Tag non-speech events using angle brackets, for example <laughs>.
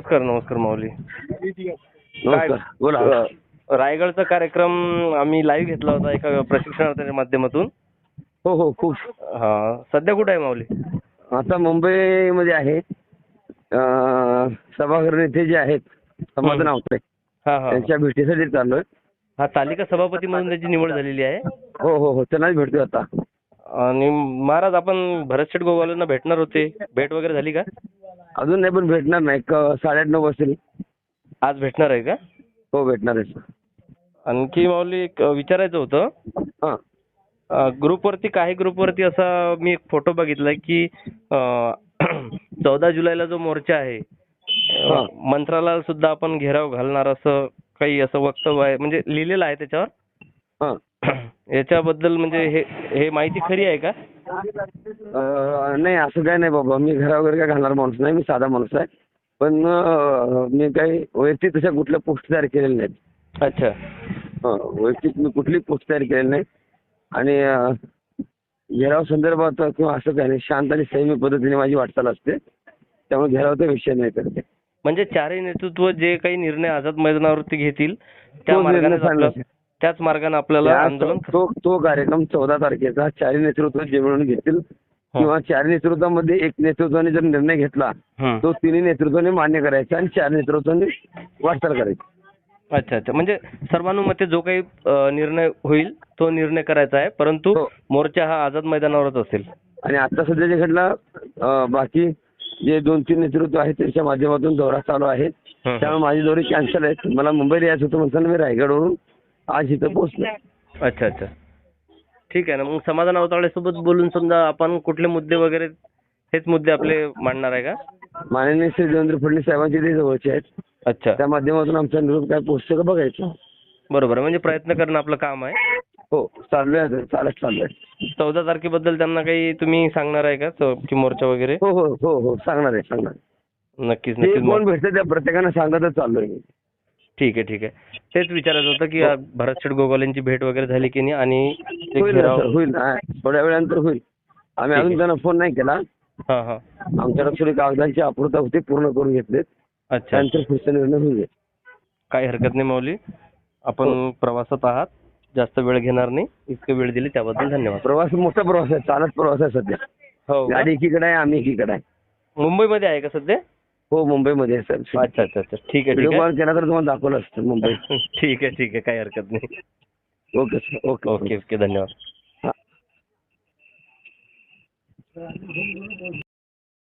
नमस्कार नमस्कार माऊली. नमस्कार. बोला. अ, रायगडचा कार्यक्रम आम्ही लाईव्ह घेतला होता एका प्रशिक्षणार्थीच्या माध्यमातून. हो हो खूप. हा सध्या कुठे आहे माऊली? आता मुंबईमध्ये आहे सभागृह नेते जे आहेत समाधान. आवते हा हा त्यांच्या भेटीसाठी चाललोय. हा तालिका सभापती म्हणून त्याची निवड झालेली आहे. हो हो हो त्यांनाच भेटतोय आता. आणि महाराज आपण भरत शेठ गोवालांना भेटणार होते. भेट वगैरे झाली का? अजून नाही पण भेटणार नाही. एक साडेआठ नऊ वाजतील. आज भेटणार आहे का? हो भेटणार आहे आणखी माऊली एक विचारायचं होतं. हां. अ, ग्रुपवरती काही ग्रुपवरती असा मी एक फोटो बघितलाय की <clears throat> चौदा जुलैला जो मोर्चा आहे हा. मंत्राला सुद्धा आपण घेराव घालणार असं काही असं वक्तव्य आहे. म्हणजे लिहिलेलं आहे त्याच्यावर. हां. <clears throat> याच्याबद्दल म्हणजे हे हे माहिती खरी आहे का? नाही असं काय नाही बाबा. मी घरा वगैरे काय घालणार माणूस नाही मी साधा माणूस आहे. पण मी काही वैयक्तिक तशा कुठल्या पोस्ट तयार केलेल्या नाहीत. अच्छा. वैयक्तिक मी कुठली पोस्ट तयार केलेली नाही. आणि घेराव संदर्भात किंवा असं काही नाही. शांत आणि संयमी पद्धतीने माझी वाटचाल असते. त्यामुळे घेरावचा विषय नाही करते म्हणजे चारही नेतृत्व जे काही निर्णय आझाद मैदानावरती घेतील त्या त्याच मार्गाने आपल्याला त्या- आंदोलन तो तो कार्यक्रम चौदा तारखेचा चारी नेतृत्व जे मिळून घेतील किंवा चार नेतृत्वामध्ये एक नेतृत्वाने जर निर्णय घेतला हं. तो तिन्ही नेतृत्वाने मान्य करायचा आणि चार नेतृत्वाने वाटचाल करायची. अच्छा अच्छा. म्हणजे सर्वानुमते जो काही अ, निर्णय होईल तो निर्णय करायचा आहे. परंतु हो. मोर्चा हा आझाद मैदानावरच असेल. आणि आता सध्या जे घडला अं, बाकी जे दोन तीन नेतृत्व आहेत त्यांच्या माध्यमातून दौरा चालू आहे. हं. त्यामुळे माझी दौरे कॅन्सल आहेत. मला मुंबईला यायचं होतं म्हणताना मी रायगडवरून आज इथं पोहोचलो. अच्छा अच्छा. ठीक आहे ना. मग समाधान अवताळे सोबत बोलून समजा आपण कुठले मुद्दे वगैरे हेच मुद्दे आपले मांडणार आहे का? माननीय श्री देवेंद्र फडणवीस साहेबांचे ते जवळचे आहेत. अच्छा. त्या माध्यमातून आमचा निरोप काय पोहोचतो का बघायचं? बरोबर आहे. म्हणजे प्रयत्न करणं आपलं काम आहे. हो चाललोय आता, चालत चाललोय चौदा तारखेबद्दल त्यांना काही तुम्ही सांगणार आहे का? चौ- की मोर्चा वगैरे? हो हो हो हो. सांगणार आहे सांगणार आहे. नक्कीच नक्कीच. कोण भेटतं त्या प्रत्येकानं सांगतच चाललोय मी. ठीक आहे ठीक आहे. तेच विचारायचं होतं की आ, भरत शेठ गोगाल यांची भेट वगैरे झाली की नाही आणि ते होईल ना घेराव सर होईल हा, थोड्या वेळानंतर होईल. आम्ही ठीक अजून आहे. त्यांना फोन नाही केला. हा हा. आमच्याकडे थोडी कागदांची अपूर्ता होती पूर्ण करून घेतलेत. अच्छा त्यानंतर पुढचा निर्णय होईल. काही हरकत नाही माऊली. आपण हो. प्रवासात आहात. जास्त वेळ घेणार नाही. इतकं वेळ दिली त्याबद्दल धन्यवाद. प्रवास मोठा प्रवास आहे चालत प्रवास आहे सध्या. हो का? गाडी एकीकडे आहे आम्ही एकीकडे आहे. मुंबईमध्ये आहे का सध्या? हो मुंबईमध्ये आहे सर. अच्छा अच्छा अच्छा. ठीक आहे व्हिडिओ ठीक कॉल केला तर तुम्हाला दाखवलं असतं मुंबई. <laughs> ठीक आहे ठीक आहे. काही हरकत नाही. Okay sir. Okay. Okay okay. धन्यवाद. हा.